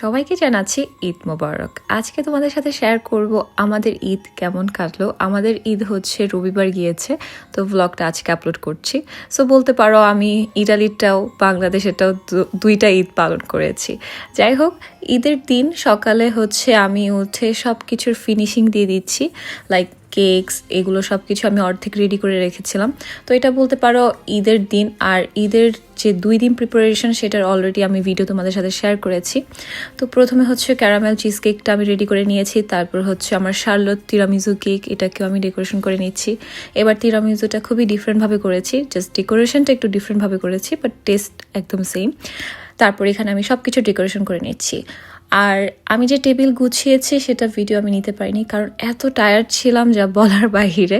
সবাইকে জানাচ্ছি ঈদ মোবারক। আজকে তোমাদের সাথে শেয়ার করব আমাদের ঈদ কেমন কাটলো। আমাদের ঈদ হচ্ছে, রবিবার গিয়েছে, তো ব্লগটা আজকে আপলোড করছি। সো বলতে পারো আমি ইটালিরটাও, বাংলাদেশেরটাও দুইটা ঈদ পালন করেছি। যাই হোক, ঈদের দিন সকালে হচ্ছে আমি উঠে সব কিছুর ফিনিশিং দিয়ে দিচ্ছি। লাইক কেকস এগুলো সব কিছু আমি অর্ধেক রেডি করে রেখেছিলাম। তো এটা বলতে পারো ঈদের দিন, আর ঈদের যে দুই দিন প্রিপারেশন সেটার অলরেডি আমি ভিডিও তোমাদের সাথে শেয়ার করেছি। তো প্রথমে হচ্ছে ক্যারামেল চিজ কেকটা আমি রেডি করে নিয়েছি, তারপর হচ্ছে আমার শার্লট তিরামিজু কেক এটাকেও আমি ডেকোরেশন করে নিচ্ছি। এবার তিরামিজুটা খুবই ডিফারেন্টভাবে করেছি জাস্ট ডেকোরেশনটা একটু ডিফারেন্টভাবে করেছি বাট টেস্ট একদম সেম তারপর এখানে আমি সব কিছু ডেকোরেশন করে নিচ্ছি। আর আমি যে টেবিল গুছিয়েছি, সেটা ভিডিও আমি নিতে পারিনি, কারণ এত টায়ার্ড ছিলাম যা বলার বাহিরে।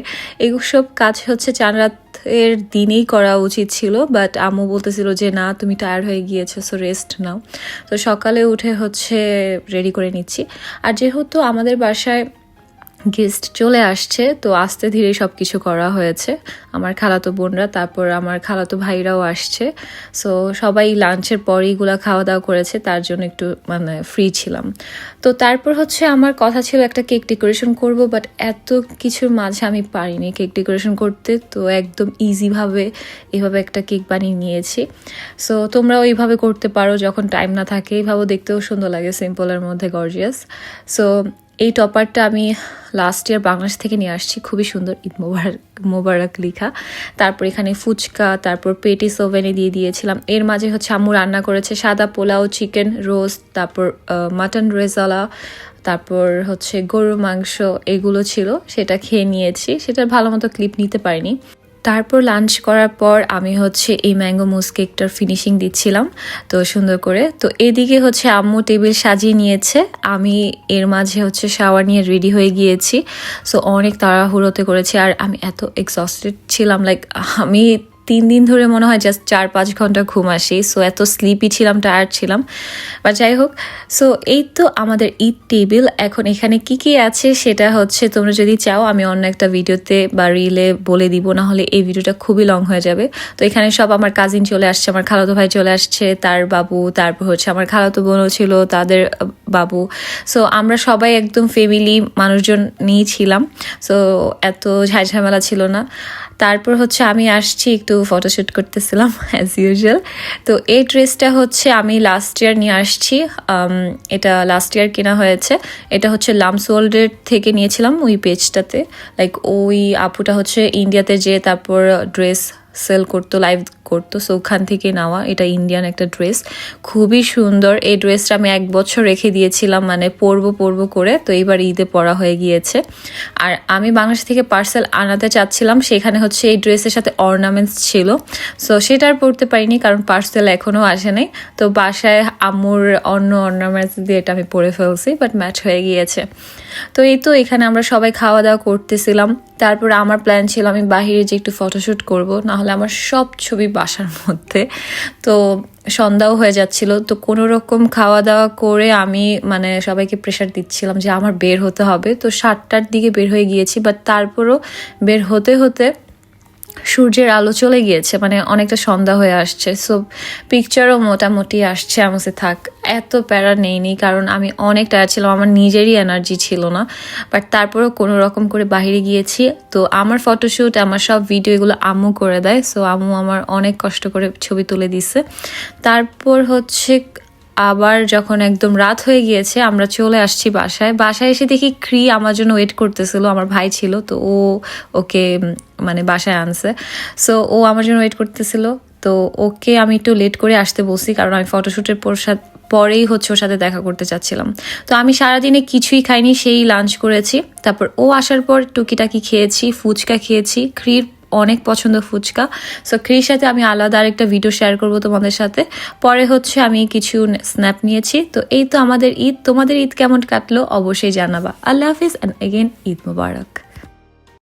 সব কাজ হচ্ছে চান রাতের দিনেই করা উচিত ছিল বাট আম্মু বলতেছিল যে, না, তুমি টায়ার্ড হয়ে গিয়েছো সো রেস্ট নাও। তো সকালে উঠে হচ্ছে রেডি করে নিচ্ছি। আর যেহেতু আমাদের বাসায় গেস্ট চলে আসছে, তো আস্তে ধীরে সব কিছু করা হয়েছে। আমার খালাতো বোনরা, তারপর আমার খালাতো ভাইরাও আসছে। সো সবাই লাঞ্চের পরে এগুলো খাওয়া দাওয়া করেছে, তার জন্য একটু মানে ফ্রি ছিলাম। তো তারপর হচ্ছে আমার কথা ছিল একটা কেক ডেকোরেশন করব বাট এত কিছুর মাঝে আমি পারিনি কেক ডেকোরেশন করতে। তো একদম ইজিভাবে এভাবে একটা কেক বানিয়ে নিয়েছি। সো তোমরা ওইভাবে করতে পারো যখন টাইম না থাকে। এইভাবে দেখতেও সুন্দর লাগে সিম্পলের মধ্যে গর্জিয়াস সো এই টপারটা আমি লাস্ট ইয়ার বাংলাদেশ থেকে নিয়ে আসছি। খুবই সুন্দর ঈদ মোবারক মোবারক লেখা। তারপর এখানে ফুচকা, তারপর পেটিস ওভেনে দিয়ে দিয়েছিলাম। এর মাঝে হচ্ছে আম্মু রান্না করেছে সাদা পোলাও চিকেন রোস্ট তারপর মাটন রেজালা তারপর হচ্ছে গরুর মাংস, এগুলো ছিল। সেটা খেয়ে নিয়েছি। সেটার ভালো মতো ক্লিপ নিতে পারিনি। তারপর লাঞ্চ করার পর আমি হচ্ছে এই ম্যাঙ্গো মুস কেকটার ফিনিশিং দিচ্ছিলাম, তো সুন্দর করে। তো এদিকে হচ্ছে আম্মু টেবিল সাজিয়ে নিয়েছে। আমি এর মাঝে হচ্ছে শাওয়ার নিয়ে রেডি হয়ে গিয়েছি। সো অনেক তাড়াহুড়োতে করেছি আর আমি এত এক্সস্টেড ছিলাম লাইক আমি তিন দিন ধরে মনে হয় জাস্ট চার পাঁচ ঘণ্টা ঘুম আসি সো এত স্লিপি ছিলাম টায়ার্ড ছিলাম। বা যাই হোক সো এই তো আমাদের ঈদ টেবিল এখন এখানে কি কি আছে সেটা হচ্ছে তোমরা যদি চাও, আমি অন্য একটা ভিডিওতে বা রিলে বলে দিব না হলে এই ভিডিওটা খুবই লং হয়ে যাবে। তো এখানে সব আমার কাজিন চলে আসছে, আমার খালাতো ভাই চলে আসছে, তার বাবু, তারপর হচ্ছে আমার খালাতো বোনও ছিল, তাদের বাবু। সো আমরা সবাই একদম ফ্যামিলি মানুষজন নিয়েছিলাম সো এত ঝামেলা ছিল না। তারপর হচ্ছে আমি আসছি একটু ফটোশ্যুট করতেছিলাম অ্যাজ ইউজুয়াল তো এই ড্রেসটা হচ্ছে আমি লাস্ট ইয়ার নিয়ে আসছি। এটা লাস্ট ইয়ার কেনা হয়েছে। এটা হচ্ছে লামস ওয়ার্ল্ডের থেকে নিয়েছিলাম ওই পেজটাতে লাইক ওই আপুটা হচ্ছে ইন্ডিয়াতে যে তারপর ড্রেস সেল করতো লাইভ করতো। সো ওখান থেকে নেওয়া, এটা ইন্ডিয়ান একটা ড্রেস খুবই সুন্দর। এই ড্রেসটা আমি এক বছর রেখে দিয়েছিলাম মানে পরবো পরবো করে। তো এইবার ঈদে পরা হয়ে গিয়েছে। আর আমি বাংলাদেশ থেকে পার্সেল আনাতে চাচ্ছিলাম, সেখানে হচ্ছে এই ড্রেসের সাথে অর্নামেন্টস ছিল। সো সেটা আর পরতে পারিনি, কারণ পার্সেল এখনও আসে নাই। তো বাসায় আম্মুর অন্য অর্নামেন্টস দিয়ে এটা আমি পরে ফেলছি বাট ম্যাচ হয়ে গিয়েছে। তো এই তো, এখানে আমরা সবাই খাওয়া দাওয়া করতেছিলাম। তারপর আমার প্ল্যান ছিল আমি বাহিরে যে একটু ফটোশ্যুট করব, নাহলে আমার সব ছবি বাসার মধ্যে। তো সন্ধ্যাও হয়ে যাচ্ছিল। তো কোনো রকম খাওয়া দাওয়া করে আমি মানে সবাইকে প্রেশার দিচ্ছিলাম যে আমার বের হতে হবে। তো সাতটার দিকে বের হয়ে গিয়েছি বাট তারপরও বের হতে হতে সূর্যের আলো চলে গিয়েছে মানে অনেকটা সন্ধ্যা হয়ে আসছে। সো পিকচারও মোটামুটি আসছে আমার কাছে থাক, এত প্যারা নেইনি, কারণ আমি অনেক টায়ার ছিলাম, আমার নিজেরই এনার্জি ছিল না। বাট তারপরেও কোনো রকম করে বাইরে গিয়েছি। তো আমার ফটোশ্যুট আমার সব ভিডিও এগুলো আম্মু করে দেয়। সো আম্মু আমার অনেক কষ্ট করে ছবি তুলে দিছে। তারপর হচ্ছে আবার যখন একদম রাত হয়ে গিয়েছে, আমরা চলে আসছি বাসায়। বাসায় এসে দেখি ক্রি আমার জন্য ওয়েট করতেছিল, আমার ভাই ছিল, তো ও ওকে মানে বাসায় আনছে। সো ও আমার জন্য ওয়েট করতেছিল, তো ওকে আমি একটু লেট করে আসতে বলছি, কারণ আমি ফটোশ্যুটের পর পরেই হচ্ছে ওর সাথে দেখা করতে চাচ্ছিলাম। তো আমি সারাদিনে কিছুই খাইনি, সেই লাঞ্চ করেছি। তারপর ও আসার পর টুকিটাকি খেয়েছি, ফুচকা খেয়েছি, ক্রির অনেক পছন্দ ফুচকা। সো ক্রির সাথে আমি আলাদা আরেকটা ভিডিও শেয়ার করব তোমাদের সাথে। পরে হচ্ছে আমি কিছু স্ন্যাপ নিয়েছি। তো এই তো আমাদের ঈদ। তোমাদের ঈদ কেমন কাটলো? অবশ্যই জানাবা। Allah Hafiz and again Eid Mubarak.